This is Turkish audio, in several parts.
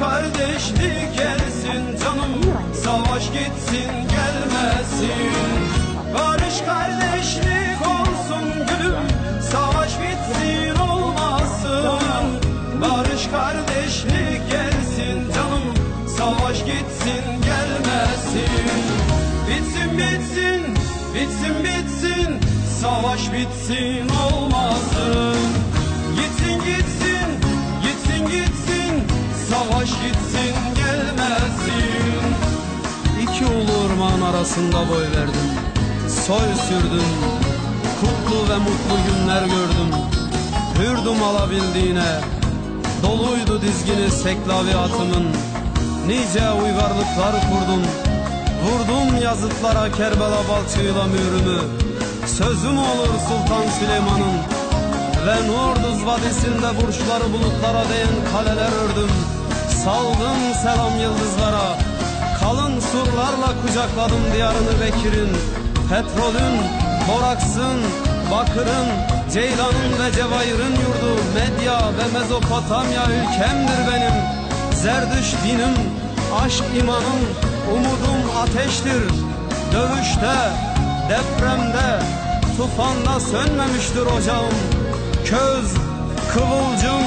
kardeşlik gelsin canım. Savaş gitsin gelmesin. Barış kardeşlik olsun gülüm. Savaş bitsin olmasın. Barış kardeşlik gelsin canım. Savaş gitsin gelmesin. Bitsin bitsin bitsin bitsin. Savaş bitsin olmasın. Gitsin gitsin Savaş gitsin gelmesin. İki ulu ırmağın arasında boy verdim Soy sürdüm. Kutlu ve mutlu günler gördüm. Hürdüm alabildiğine Doluydu dizgini seklavi atımın Nice uygarlıklar kurdum Vurdum yazıtlara Kerbela balçığıyla mührümü. Sözüm olur Sultan Süleyman'ın. Ve Nurduz Vadisi'nde burçları bulutlara değen kaleler ördüm Saldım selam yıldızlara. Kalın surlarla kucakladım diyarını Bekir'in. Petrolün, boraksın, bakırın, ceylanın ve cevahir'in yurdu. Medya ve Mezopotamya ülkemdir benim. Zerdüş dinim, aşk imanım, umudum ateştir. Dövüşte, depremde, tufanda sönmemiştir ocağım. Köz, kıvılcım,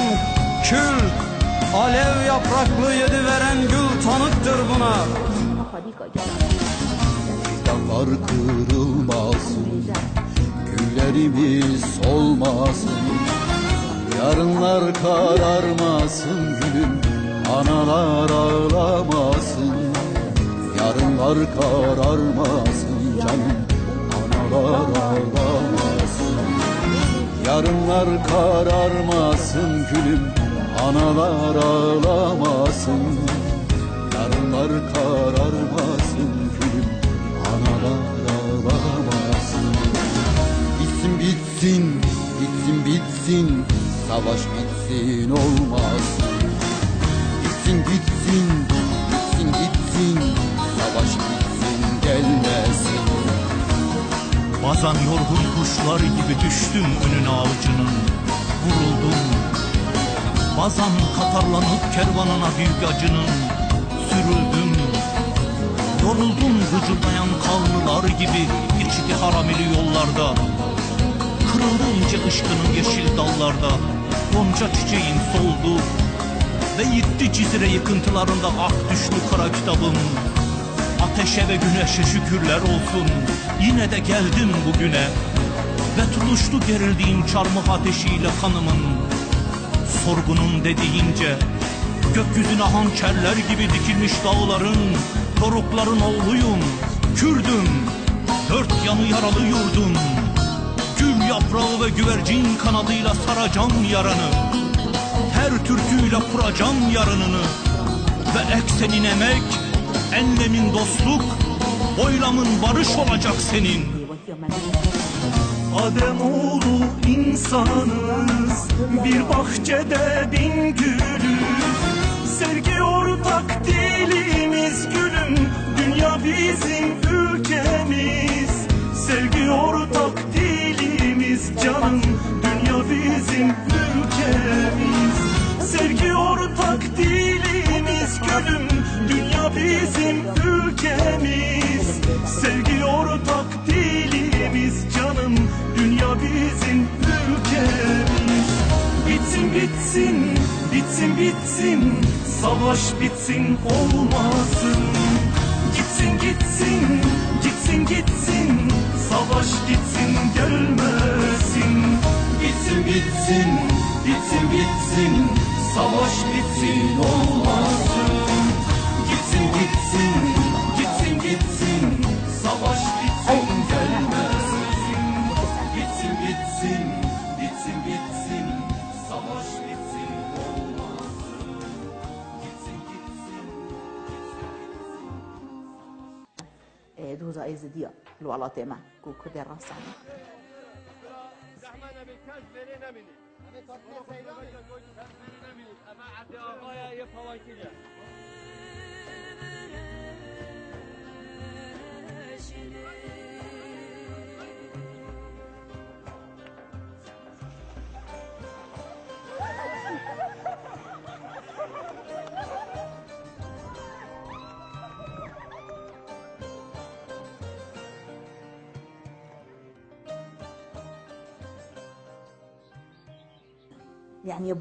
kül, alev yapraklı yedi veren gül tanıktır buna. Dağlar kırılmasın Güllerimiz solmasın. Yarınlar kararmasın gülüm Analar ağlamasın. Yarınlar kararmasın canım Analar ağlamasın. Yarınlar kararmasın gülüm Analar ağlamasın Yarınlar kararmasın gülüm. Analar ağlamasın. Bitsin bitsin bitsin bitsin Savaş bitsin olmasın. Bitsin gitsin bitsin gitsin Savaş bitsin gelmesin. Bazen yorgun kuşlar gibi düştüm önüne avcının. Vuruldum Bazen katarlanıp kervanına bir acının Sürüldüm. Yoruldum gıcırdayan kavlular gibi Geçidi haramili yollarda. Kırıldı ince ışkının yeşil dallarda. Gonca çiçeğin soldu Ve gitti Cizre yıkıntılarında ak düştü kara kitabım. Ateşe ve güneşe şükürler olsun. Yine de geldim bugüne Ve tutuştu gerildiğim çarmıh ateşiyle kanımın Sorgunun dediğince Gökyüzüne hançerler gibi dikilmiş dağların Dorukların oğluyum Kürdüm Dört yanı yaralı yurdum Gül yaprağı ve güvercin kanadıyla saracağım yaranı Her türküyle kuracağım yarınını Ve eksenin emek Enlemin dostluk Boylamın barış olacak senin Adem oğlu insanız. Bir bahçede bin gülüz Sevgi ortak dilimiz gülüm. Dünya bizim ülkemiz. Sevgi ortak dilimiz canım. Dünya bizim ülkemiz bizim ülkemiz. Bitsin bitsin bitsin bitsin. Savaş bitsin olmasın. Gitsin gitsin gitsin gitsin. Savaş gitsin gelmesin. Bitsin bitsin bitsin bitsin. Savaş bitsin olmasın دوزا اي زديا الوالا تيما كو كردي الراس زحمه يعني